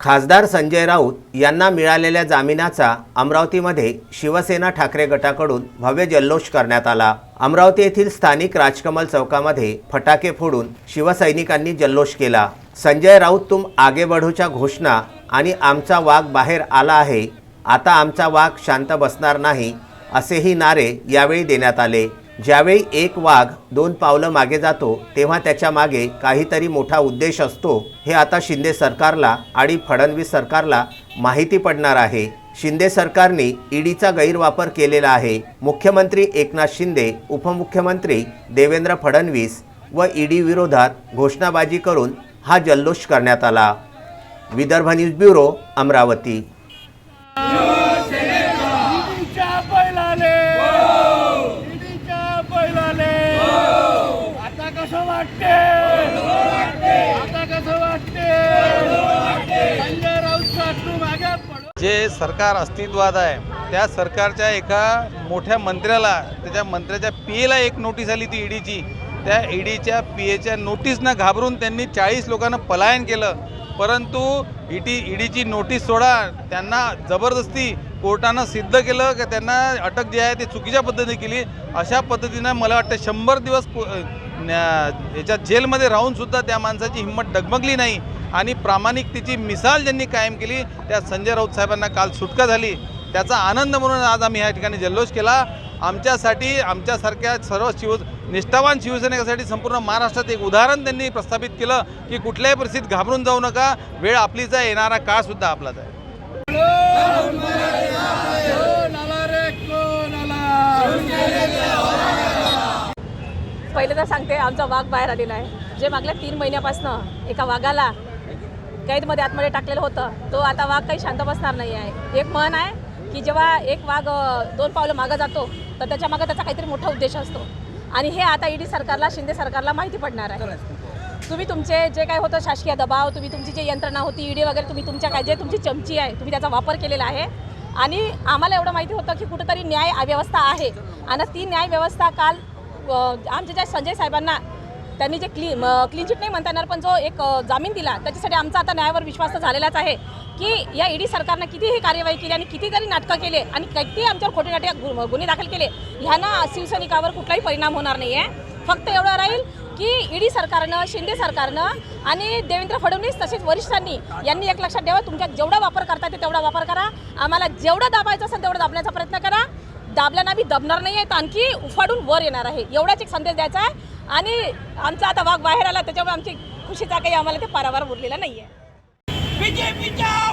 खासदार संजय राऊत यांना मिळालेल्या जामिनाचा अमरावतीमध्ये शिवसेना ठाकरे गटाकडून भव्य जल्लोष करण्यात आला. अमरावती येथील स्थानिक राजकमल चौकामध्ये फटाके फोडून शिवसैनिकांनी जल्लोष केला. संजय राऊत तुम आगे बढूच्या घोषणा आणि आमचा वाघ बाहेर आला आहे आता आमचा वाघ शांत बसणार नाही असेही नारे यावेळी देण्यात आले. ज्यावेळी एक वाघ दोन पावलं मागे जातो तेव्हा त्याच्यामागे काहीतरी मोठा उद्देश असतो. हे आता शिंदे सरकारला आणि फडणवीस सरकारला माहिती पडणार आहे. शिंदे सरकारने ईडीचा गैरवापर केलेला आहे. मुख्यमंत्री एकनाथ शिंदे उपमुख्यमंत्री देवेंद्र फडणवीस व ईडी विरोधात घोषणाबाजी करून हा जल्लोष करण्यात आला. विदर्भ न्यूज ब्युरो अमरावती ईडीच्या बैलाले ईडीच्या बैलाले आता कसं वाटते. आता कसं वाटते? जे सरकार अस्तित्वात आहे त्या सरकारच्या एका मोठ्या मंत्र्याला त्याच्या मंत्र्याच्या पी एला एक नोटीस आली ती ईडीची त्या ईडीच्या पी एच्या नोटीसनं घाबरून त्यांनी चाळीस लोकांना पलायन केलं. परंतु ईडी ईडीची नोटीस सोडा त्यांना जबरदस्ती कोर्टानं सिद्ध केलं की त्यांना अटक जी आहे ती चुकीच्या पद्धतीने केली. अशा पद्धतीनं मला वाटतं शंभर दिवस याच्यात जेलमध्ये राहूनसुद्धा त्या माणसाची हिंमत डगमगली नाही. आणि प्रामाणिकतेची मिसाल ज्यांनी कायम केली त्या संजय राऊत साहेबांना काल सुटका झाली. त्याचा आनंद म्हणून आज आम्ही या ठिकाणी जल्लोष केला. आमच्यासाठी आमच्यासारख्या सर्व शिव निष्ठावान शिवसैनिकासाठी संपूर्ण महाराष्ट्रात एक उदाहरण त्यांनी प्रस्थापित केलं की कुठल्याही परिस्थितीत घाबरून जाऊ नका. वेळ आपलीच आहे येणारा काळसुद्धा आपलाच आहे कोण आला रे कोण आला पहिले तर सांगते आमचा वाघ बाहेर आलेला आहे. जे मागल्या तीन महिन्यापासनं एका वाघाला कैदमध्ये आतमध्ये टाकलेलं होतं तो आता वाघ काही शांत बसणार नाही आहे. एक म्हण आहे की जेव्हा एक वाघ दोन पावलं मागं जातो तर त्याच्या मागं त्याचा काहीतरी मोठा उद्देश असतो. आणि हे आता ईडी सरकारला शिंदे सरकारला माहिती पडणार आहे. तुम्ही तुमचे जे काय होतं शासकीय दबाव तुम्ही तुमची जे यंत्रणा होती ईडी वगैरे तुम्ही तुमच्या काय जे तुमची चमची आहे तुम्ही त्याचा वापर केलेला आहे. आणि आम्हाला एवढं माहिती होतं की कुठंतरी न्याय व्यवस्था आहे. आणि ती न्याय व्यवस्था काल आमच्या ज्या संजय साहेबांना त्यांनी जे क्ली क्लीन चिट नाही म्हणता येणार पण जो एक जामीन दिला त्याच्यासाठी आमचा आता न्यायावर विश्वास तर झालेलाच आहे की या ईडी सरकारनं किती ही कार्यवाही केली आणि कितीतरी नाटकं केले आणि किती आमच्यावर खोटे नाटे गु- गुन्हे दाखल केले ह्यांना शिवसैनिकावर कुठलाही परिणाम होणार नाही आहे फक्त एवढं राहील की ईडी सरकारनं शिंदे सरकारनं आणि देवेंद्र फडणवीस तसेच वरिष्ठांनी यांनी एक लक्षात ठेवा तुमच्या जेवढा वापर करता येते तेवढा वापर करा. आम्हाला जेवढं दाबायचं असेल तेवढं दाबण्याचा प्रयत्न करा. दाबल्यानं आम्ही दबणार नाही आहे आणखी उफाडून वर येणार आहे. एवढाच एक संदेश द्यायचा आहे. आणि आमचा आता वाघ बाहेर आला त्याच्यामुळे आमची खुशीचा काही आम्हाला ते पारावार उरलेला नाही आहे बीजेपीच्या